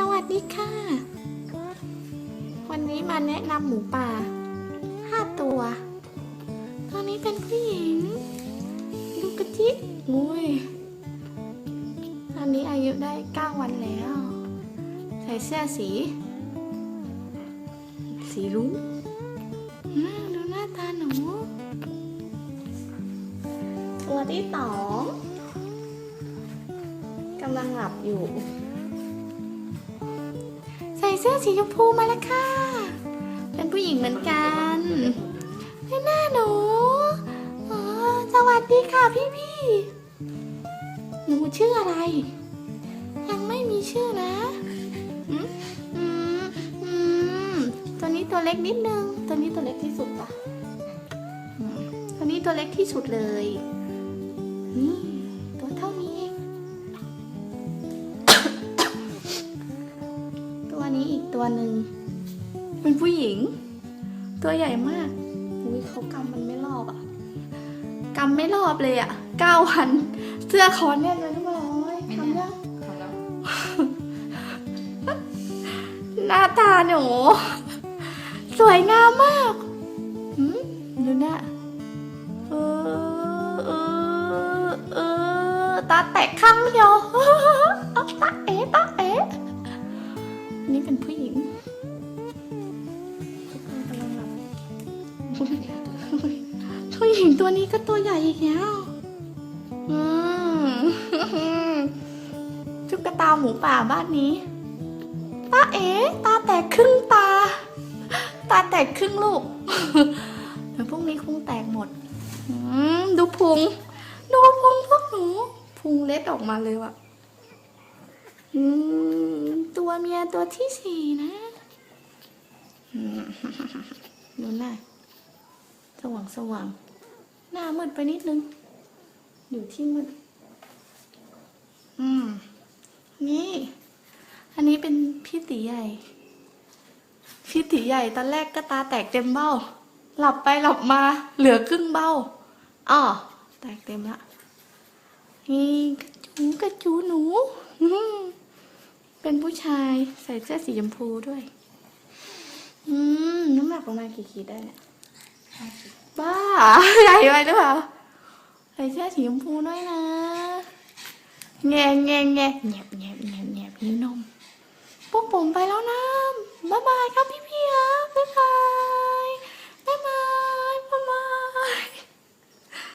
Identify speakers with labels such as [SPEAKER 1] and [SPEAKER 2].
[SPEAKER 1] สวัสดีค่ะ วันนี้มาแนะนำหมูป่าห้าตัวตอนนี้เป็นผู้หญิงลูกกระจิงุยตอนนี้อายุได้เก้าวันแล้ว ใส่เสื้อสี สีรุ้งดูหน้าตาหนู ตัวที่สองกำลังหลับอยู่ ส่เสื้อสีชมพูมาแล้วค่ะ เป็นผู้หญิงเหมือนกันให้หน้าหนูอ๋อสวัสดีค่ะพี่พี่ๆหนูชื่ออะไร ยังไม่มีชื่อนะอืมอืมอืมตัวนี้ตัวเล็กนิดนึง ตัวนี้ตัวเล็กที่สุดปะอืมตัวนี้ตัวเล็กที่สุดเลย นี้อีกตัวหนึ่ง เป็นผู้หญิง ตัวใหญ่มาก อุ้ยเขากำมันไม่รอบอะกำไม่รอบเลยอะเก้าวัน เสื้อคอแน่นเลยทุกคน
[SPEAKER 2] ไม่
[SPEAKER 1] ทำ
[SPEAKER 2] แน่
[SPEAKER 1] ยัง
[SPEAKER 2] ทำแล้ว
[SPEAKER 1] หน้าตาหนู สวยงามมากหืมดูหน้าเออเออเออตาแตกข้างเดียว ผู้หญิงตัวนี้ก็ตัวใหญ่อีกแล้วอืมตุ๊กตาหมูป่าบ้านนี้ตาเอ๋ตาแตกครึ่งตา ตาแตกครึ่งลูกเดี๋ยวพวกนี้คงแตกหมดอืมดูพุง ดูพุงพวกหนู พุงเล็ดออกมาเลยว่ะอืมตัวเมียตัวที่สี่นะอืมดูหน้า สว่างสว่าง หน้ามืดไปนิดนึง อยู่ที่มืด อืม นี่ อันนี้เป็นพี่ตีใหญ่ พี่ตีใหญ่ตอนแรกก็ตาแตกเต็มเบ้า หลับไปหลับมา เหลือครึ่งเบ้าอ้อแตกเต็มละ นี่กระจูกระจูหนู เป็นผู้ชายใส่เสื้อสีชมพูด้วย อืม น้ำหนักประมาณกี่ขีดได้เนี่ย บ้าใหญ่ไปหรือเปล่าใส่เสื้อสีชมพูด้วยนะแงงแงะแงแงบแงบแงบแงบหิวนมพวกผมไปแล้วนะบ๊ายบายครับพี่พี่ๆครับบ๊ายบาย